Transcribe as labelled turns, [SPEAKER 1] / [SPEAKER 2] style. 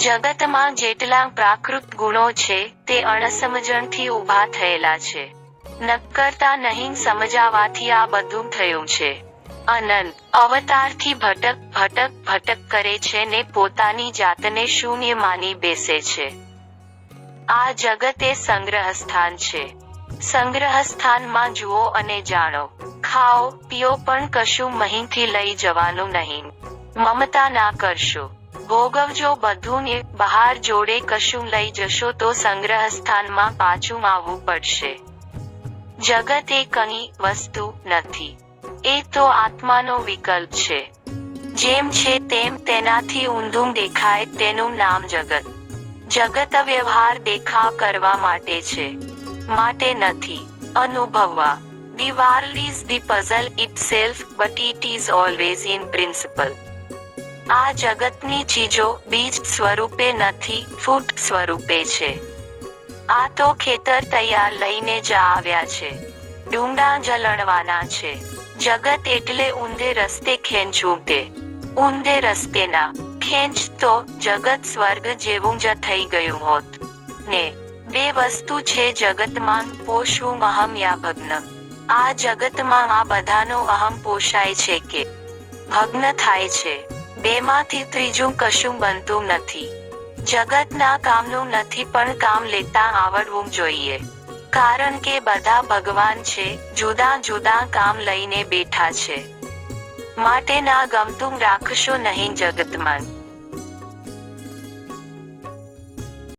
[SPEAKER 1] જગતમાં જેટલા પ્રાકૃત ગુણો છે, તે અણસમજણથી ઊભા થયેલા છે. નક્કરતા નહીં સમજાવાથી આ બધું થયું છે. અનંત અવતારથી ભટક ભટક ભટક કરે છે ને પોતાની જાતને શૂન્ય માની બેસે છે. આ જગત એ સંગ્રહ સ્થાન છે. સંગ્રહ સ્થાનમાં જુઓ અને જાણો, ખાઓ, પીઓ પણ કશું મહીથી લઈ જવાનું નહીં. મમતા ના કરશો. ભોગવજો બધું ને બહાર જોડે કશું લઈ જશો તો સંગ્રહ સ્થાનમાં પાછું આવવું પડશે. જગત એ કઈ વસ્તુ નથી. એ તો આત્માનો વિકલ્પ છે. જેમ છે તેમ તેનાથી ઊંધું દેખાય તેનું નામ જગત. જગત વ્યવહાર દેખાવ કરવા માટે છે. માટે નથી. અનુભવવા. World is the puzzle itself but it is always in principle આ જગતની ચીજો બીજ સ્વરૂપે નથી, ફૂટ સ્વરૂપે છે. આ તો ખેતર તૈયાર લઈને જ આવ્યા છે. ડુંડા જલણવાના છે. જગત એટલે ઊંધે રસ્તે ખેંચવું તે ઊંધે રસ્તે ના ખેંચ તો જગત સ્વર્ગ જેવું જ થઈ ગયું હોત. ને બે વસ્તુ છે જગતમાં પોષવું અહમ યા ભગ્ન. આ જગતમાં આ બધાનો અહમ પોષાય છે કે ભગ્ન થાય છે. બેમાંથી ત્રીજું કશું બનતું નથી. જગતના કામનું નથી પણ કામ લેતા આવડવું જોઈએ. કારણ કે બધા ભગવાન છે, જુદા જુદા કામ લઈને બેઠા છે. માટે ના ગમતું રાખશો નહીં જગતમાં.